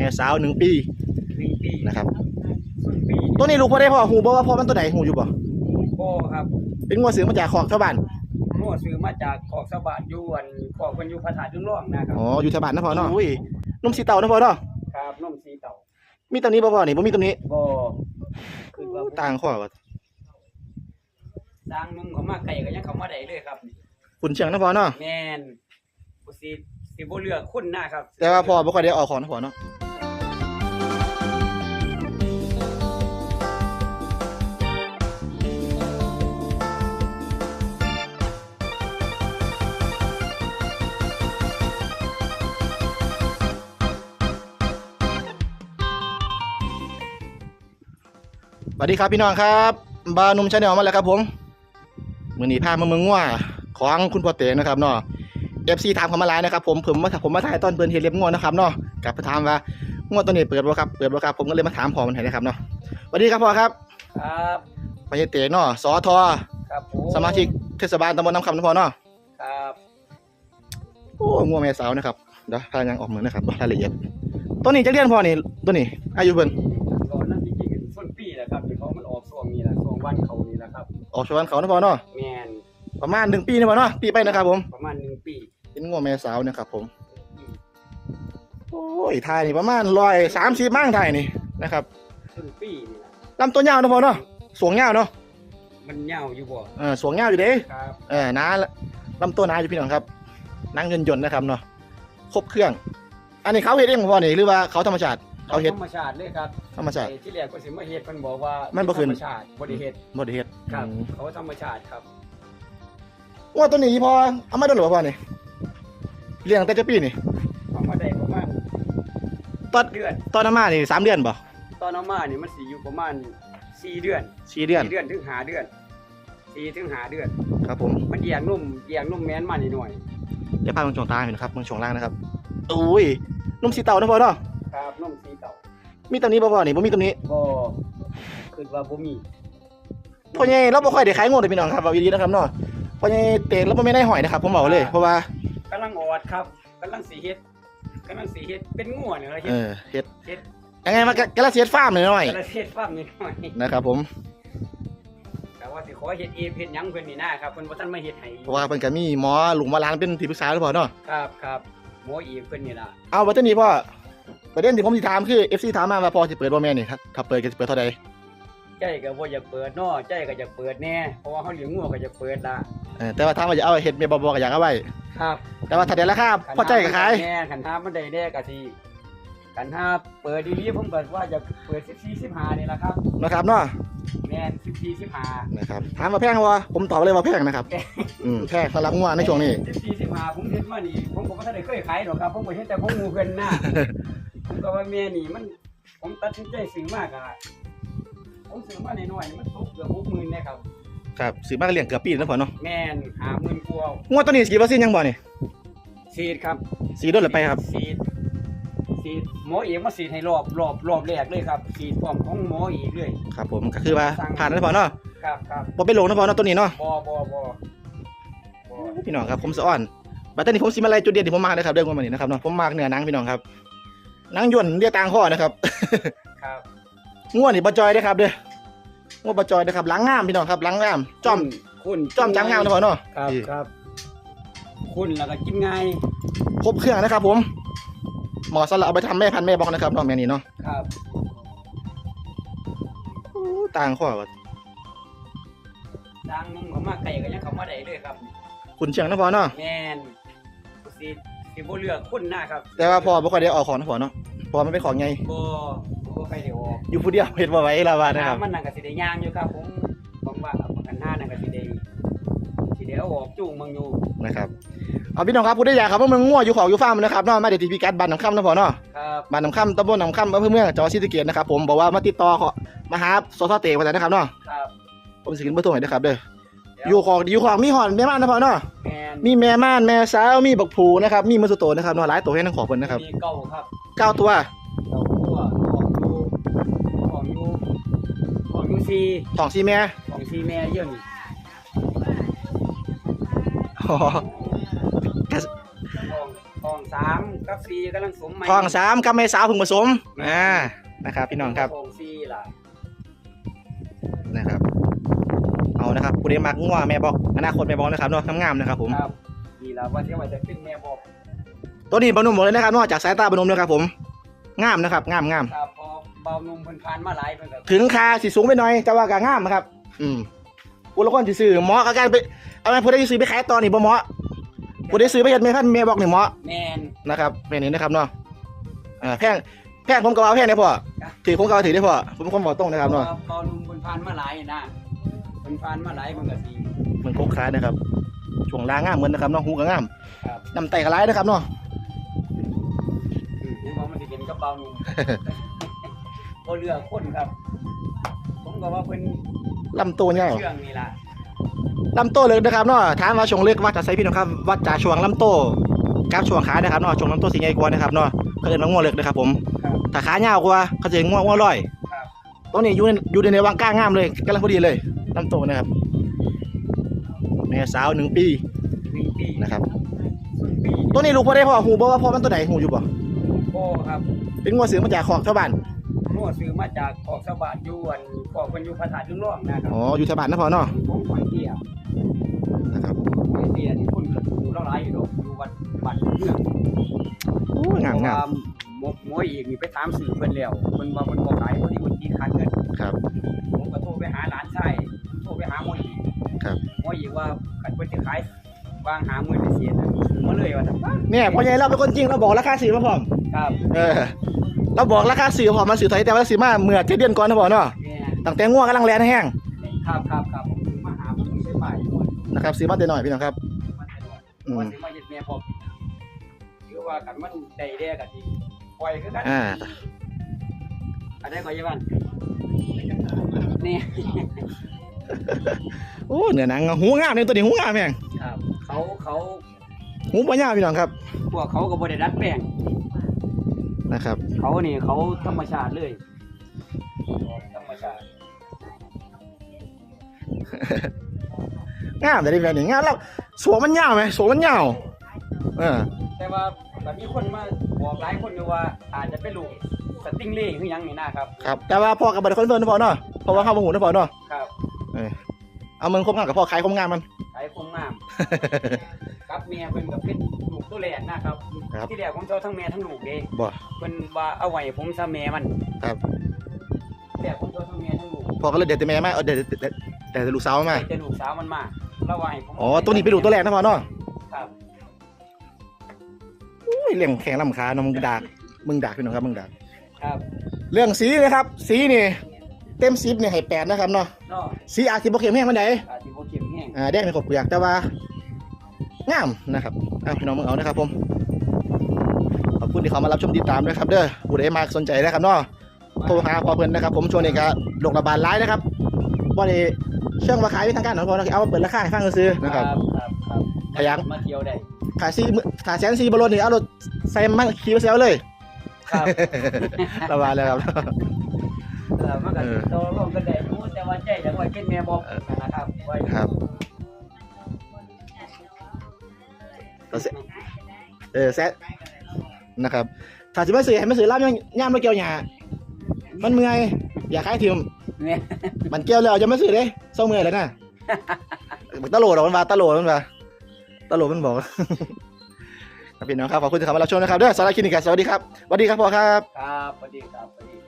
ม่สาวหนึ่งปีหนึ่งปีนะครับส่วนปีตัวนี้ลูกพ่อได้พ่อหูบ่ว่าพ่อมันตัวไหนหูอยู่บ่พ่อครับเป็นงัวซื้อมาจากคอกชาวบ้านมั่วซื้อมาจากขอกสะบาดอยวนขอกคนอยู่พระธาตุจุนร่องนะครับอ๋ออยู่ชาวบ้านนะพ่อเนาะอุ้ยนุ่มสีเต่านะพ่อเนาะครับนมสีเต่ามีตัวนี้บ่พ่อนี่บ่มีตัวนี้บ่คือว่าต่างข้อว่าสร้างนุ่มเขามาไก่ก็ยังเขามาได้เลยครับขุนเชียงนะพ่อเนาะแม่นบ่สิสิบ่เลือกคนหน้าครับ แต่ว่าพ่อบ่ค่อยได้ออกของนะพ่อเนาะ วัสดีครับพี่น้องครับบาหนุ่มชาแนลมาแล้วครับผมมือนี้พามาเมืองง่วของคุณพ่อเต๋นะครับเนาะเอฟซีถามเขามาหลายนะครับผมผมมาผมมาถ่ายตอนเปิดเฮดเล็บง่วนะครับเนาะกลับไปถามว่าง่วตัวนี้เปิดบ่ครับเปิดบ่ครับผมก็เลยมาถามพอมันให้นะครับเนาะสวัสดีครับพ่อครับครับพ่อเต๋เนาะสอทอครับผมสมาชิกเทศบาลตำบลน้ำคำนะพ่อเนาะครับโอ้ง่วแม่สาวนะครับเดี๋ยวพายังออกมือนะครับรายละเอียดตัวนี้จะเรียนพ่อนี่ตัวนี้อายุเพิ่นก่อน ออกชวนเขานะพ่อเนาะแม่นประมาณหนึ่งปีนะพ่อเนาะปีไปนะครับผม ประมาณหนึ่งปีเป็นง่วแม่สาวนะครับผม โอ้ยไทยนี่ประมาณร้อยสามสิบมั่งไทยนี่นะครับส่วนปีนี่แหละลำตัวยาวนะพ่อเนาะสวงยาวเนาะมันเหงาอยู่บ่เออสวงยาวอยู่เด้ครับเออน้าลำตัวน้าอยู่พี่น้องครับนั่งยนต์ยนต์นะครับเนาะครบเครื่อง อันนี้เขาเฮ็ดเองบ่นี่หรือว่าเขาธรรมชาติ เขาเฮ็ดธรรมชาติเลยครับธรรมชาติไอ้ที่แรกก็สิมาเฮ็ดเพิ่นบอกว่ามันบ่ขึ้น ธรรมชาติบ่ได้เฮ็ดบ่ได้เฮ็ดครับ อืมเขาธรรมชาติครับว่าตัวนี้พอเอามาโดนหรือเปล่าพ่อนี่เลี้ยงแต่จะปีนี่เอามาได้ประมาณตอนเดือน ตอนน้ำมานี่สามเดือนบ่ตอนเอามานี่มันสิอยู่ประมาณ4เดือนสี่เดือน4เดือนถึง5เดือน4ถึง5เดือน ครับผม มันแยกนุ่มแยกนุ่มแม้นมานิดหน่อยเดี๋ยวพามึงช่วงตาอยู่นะครับมึงช่วงล่างนะครับอุ้ยนุ่มสีเต่านะพ่อเนาะ ครับนุ่มสีเต่ามีตัวนี้บ่พ่อนี่บ่มีตัวนี้บ่คิดว่าบ่มีพ่อใหญ่เราบ่ค่อยได้ขายงวดเลยพี่น้องครับเอาดีๆนะครับเนาะพ่อใหญ่เตะเราบ่ไม่ได้หอยนะครับผมบอกเลยเพราะว่ากำลังออดครับกำลังสิเฮ็ดกำลังสิเฮ็ดเป็นงัวเนี่ยเฮ็เอดอเฮ็ดเฮ็ดยังไงมากระเสียดฟาร์มหน่อยกำลังเฮ็ดฟาร์มนิดหน่อยๆนะครับผมแต่ว่าสิขอเฮ็ดเองเฮ็ดหยังเพิ่นนี่นะครับเพิ่นบ่ทันมาเฮ็ดให้เพราะว่าเพิ่นก็มีหมอหลุงหมาล้านเป็นที่ปรึกษาหรือเปล่าเนาะครับครับหมออีเพิ่นนี่ล่ะเอาวัตถุนี้พ่อ ประเด็นที่ผมสิถามคือ FC ถามมาว่าพอสิเปิดบ่แม่นนี่ครับถ้าเปิดก็สิเปิดเท่าใดใจก็บ่อยากเปิดเนาะใจก็อยากเปิดแน่เพราะว่าเฮาเลี้ยงงัวก็อยากเปิดล่ะเออแต่ว่าถามว่าจะเอาเฮ็ดแม่บ่บ่ก็อยากเอาไว้ ครับแต่ว่าถ้าได้ราคาพอใจก็ขายแน่คันหามันได้แน่ก็สิคันหาเปิดดีๆผมก็ว่าจะเปิด14 15นี่ล่ะครับนะครับเนาะแม่น14 15นะครับถามว่าแพงบ่ผมตอบเลยว่าแพงนะครับอืมแพงสำหรับงัวในช่วงนี้14 15ผมเฮ็ดมานี่ผมก็บ่ทันได้เคยขายดอกครับผมก็เฮ็ดแต่ของหมู่เพิ่นน่ะผม ก็ว่าแม่นี่มัน ผมตัดสินใจซื้อมากอะผมซื้อมาหน่อยๆมันตกเกือบหกหมื่นเนยครับ ครับซื้อมาก็เลี้ยงเกือบปีแล้วพ่อเนาะแม่นหาหมื่นกว่างัวตัวนี้สีวัคซีนยังบ่นี่ฉีดครับสีโดนหรือไปครับฉีดฉีดหมอเอกมาฉีดให้รอบรอบรอบแรกเลยครับฉีดพร้อมของหมอเอกเลย ครับ ผมก็คือว่าผ่านแล้วพ่อเนาะครับครับบ่เป็นโรคนะพ่อเนาะตัวนี้เนาะบอบอบอพี่น้องครับผมสะอ่อนบัดนี้ผมสิมาไล่จุดเด่นที่ผมมาเลยครับเรื่องงัวมันนี่นะครับเนาะผมมากเนื้อหนังพี่น้องครับ หนังย่นเรียกต่างข้อนะครับ ครับง่วนนี่บ่จอยเด้อครับเด้อง่วบ่จอยเด้อครับหลังงามพี่น้องครับหลังงามจ้อมคุณจ้อมจังงามนะพ่อเนาะครับนี่ครับ คุณแล้วก็กินง่ายครบเครื่องนะครับ ผมเหมาะสำหรับเอาไปทำแม่พันธุ์แม่บอกนะครับน้องแม่นี่เนาะครับโอ้ต่างข้อว่าดังนุ่มเขามาไก่ก็ยังเขามาได้เลยครับ คุณเชียงนะพ่อเนาะแม่นสิ สิบ่เลือกคุณหน้าครับแต่ว่าพ่อบ่ค่อยได้ออกของนะพ่อเนาะเพราะว่ามันเป็นของไงบ่บ่ใครได้ออกอยู่ผู้เดียวเฮ็ดบ่ไหวแล้วว่านะครับมันนั่นก็สิได้ย่างอยู่ครับผมผมว่าเอาประกันหน้านั่นก็สิได้สิได้เอาออกจูงมึงอยู่นะครับเอาพี่น้องครับผู้ได้อยากครับว่าเมืองง่วอยู่ของอยู่ฟาร์มนะครับเนาะมาเดี๋ยวที่พิกัดบ้านน้ำค่ำนะพ่อเนาะครับบ้านน้ำค่ำตำบลน้ำค่ำอำเภอเมืองจังหวัดศรีสะเกษนะครับผมบอกว่ามาติดต่อขอมาหาสสเตกว่าแต่นะครับเนาะครับผมสิขึ้นเบอร์โทรให้นะครับเด้อ อยู่ของอยู่ของมีหอนแม่ม่านนะพ่อเนาะแมนมีแม่ม่านแม่สาวมีบักผูนะครับมีมือสุโตนะครับเนาะหลายตัวให้ทั้งขอเพิ่นนะครับมีเก่าครับเก้าตัวเก่าตัวของอยู่ของอยู่ของอยู่ซีสองสี่แม่ของซีแม่เยอะนี่อ๋อของของสามกับสี่กำลังสมใหม่ทองสามกับเมสาวผึ่งผสมอ่านะครับพี่น้องครับ ผู้ใดมักงัวแม่บอกอนาคตแม่บอกนะครับเนาะงามๆนะครับผมครับนี่ล่ะว่าที่ว่าจะขึ้นแม่บอกตัวนี้บรรนุมหมดเลยนะครับนอกจากสายตาบรรนุมนะครับผมงามนะครับงามงามครับพอเบานุ่มเพิ่นผ่านมาหลายเพิ่นก็ถึงคาสิสูงไปหน่อยแต่ว่าก็งามนะครับ อืมผู้ละคนสิซื้อเหมาะกับการไปเอาไปผู้ใดสิซื้อไปขายต่อนี่บ่เหมาะผู้ใดซื้อไปเฮ็ดแม่พันธุ์แม่บอกนี่เหมาะแม่นนะครับแม่นี่นะครับเนาะอ่าแพงแพงผมก็เอาแพงได้พอครับถือผมก็เอาถือได้พอผมเป็นคนบอกตรงนะครับเนาะพอเบานุ่มเพิ่นผ่านมาหลายนะ เพิ่นผ่านมาหลายเพิ่นก็สิมันโคกคล้ายนะครับ ช่วงล่างงามเหมือนนะครับเนาะหูก็งามครับน้ำไตก็ร้ายนะครับเนาะอืมยังบ่มันสิเป็นกับเบานุ่มบ่เลือกคนครับ ผมก็ว่าเพิ่นลำตัวใหญ่เชื่องนี่ล่ะลำโตเลยนะครับเนาะถามว่าช่วงเล็กวัดจากไซพี่น้องครับวัดจากช่วงลำโตกับช่วงขานะครับเนาะช่วงลำโตสีใหญ่กว่านะครับเนาะเขาเรียกว่างัวเล็กนะครับผมครับ ถ้าขายาวกว่าเขาจะเรียกงัวงัวลอยครับ ตัวนี้อยู่ในอยู่ในวังก้างามเลยกำลังพอดีเลย ลำโตนะครับแม่สาวหนึ่งปีหนึ่งปีนะครับ ปีตัวนี้ลูกพ่อได้พ่อหูบ่ว่าพ่อมันตัวไหนหูอยู่บ่โอ้ครับเป็นงัวเสือมาจากของชาวบ้านมั่วซื้อมาจากออกสบานอยู่อันพอกเพิ่นอยู่ภาษาทลุงร่องนะครับอ๋ออยู่ชาวบ้านนะพ่อเนาะผมหอยเตี้ยนะครับหอยเตี้ยที่คนอยู่ละหลายอยู่ดอกอยู่วัดวัดเมืองโอ้ยงามงามเพระว่หมกหมวยอีกนี่ไปถามสื่อเพิ่นแล้วเพิ่นว่าเพิ่นบ่ขายพอดีเพิ่นตีขาดเงินครับ ผมก็โทรไปหาหลานชาย ครับหมวยอีกว่าคันเพิ่นจะขาย วางหาหมื่นเสียนะมาเลยว่าซั่นว่าเนี่ยพ่อใหญ่เราเป็นคนจริงเราบอกราคาซื้อมาพร้อมครับเออเราบอกราคาซื้อพร้อมมันซื้อไทยแต่ว่าซื้อมาเมื่อเจ็ดเดือนก่อนนะพ่อเนาะแม่ตั้งแต่ง่วงกำลังแลนแห้งครับครับครับผมถึงมาหาผมถึงได้ไปด้วยนะครับซื้อมาแต่น้อยพี่น้องครับมันจะด้วยอืม ว่าสิมาเฮ็ดแม่พอกินคือว่ากันมันได้แด้กันสิปล่อยคือกันอ่า อันนี้ก็ยังบ้านนี่ โอ้เนื้อหนังหูงามเนี่ยตัวนี้หูงามแม่งครับเขาเขาหูปัญญาวพี่น้องครับ พวกเขาก็บ่ได้ดัดแปลงนะครับ เขานี่เขาธรรมชาติเลยธรรมชาติงามแต่ดีแบบนี้งามแล้วสวมมันยาวไหมสวมมันยาวเออแต่ว่าแบบมีคนมาบอกหลายคนอยู่ว่าอาจจะเป็นลูกสติงเล่คือหยังนี่นะครับ ครับ แต่ว่าพ่อกับบัตรคอนเฟิร์มนะพ่อเนาะเพราะว่าเข้ามาหูนะพ่อเนาะครับเออ เอาเมืองครบงามกับพ่อขายครบงามมัน ขายคงงามกับเมียเพิ่นก็เป็นลูกตัวแรกนะครับ ครับ ที่แรกผมเจ้าทั้งแม่ทั้งลูกเด้บ่ เพิ่นว่าเอาไว้ผมซะแม่มันครับแต่ผมเจ้าทั้งแม่ทั้งลูกพ่อก็เลยเด็ดแต่แม่มาเอาเด็ดเด็ดเด็ดแต่ลูกสาวมา แต่ลูกสาวมันมาแล้วว่าให้ผมอ๋อตัวนี้เป็นลูกตัวแรกนะพ่อเนาะครับอุ้ยเรื่องแข่งลำคาเนาะมึงดากมึงดากพี่น้องครับมึงดากครับ เรื่องสีนะครับ สีนี่ เต็มสิบเนี่ยให้แปดนะครับเนาะเนาะสีอาจจะบ่เข้มแห้งมันไดอาจสิบ่เข้มแห้งอ่าแดงเป็นขบเปลือกแต่ว่างามนะครับเอาพี่น้องมึงเอานะครับผมขอบคุณที่เขามารับชมติดตามด้วยครับเด้อผู้ใดมาสนใจนะครับเนาะโทรหาพอเพิ่นนะครับ ผมช่วงนี้ก็โรคระบาดร้ายนะครับว่าได้เชื่องมาขายไปทางการของพอนะครับเอามาเปิดราคาให้ฟังซื้อๆนะครับครับครับขยันมาเที่ยวได้ขายซีขายแสนซีบอลนี่เอารถใส่มาขี่มาเซลเลยครับระบาดแล้วครับ เออมันก็เออโตลงกันได้รู้แต่ว่าใจจังไว้เป็นแม่บอกนะครับไว้ครับเออแซะนะครับ ถ้าสิมาซื้อให้มาซื้อลาบย่างย่ามมาเกี่ยวหญ้ามันเมื่อยอยากขายทิมเนี่ยมันเกี่ยวแล้วจะมาซื้อเด้เศร้าเมื่อยแล้วนะมันตลโดดหรอกมันว่าตลโดดมันว่าตลโดดมันบอก ครับพี่น้องครับขอบคุณที่เข้ามารับชมนะครับเด้อสาระคลินิกครับสวัสดีครับสวัสดีครับพ่อครับ ครับสวัสดีครับสวัสดี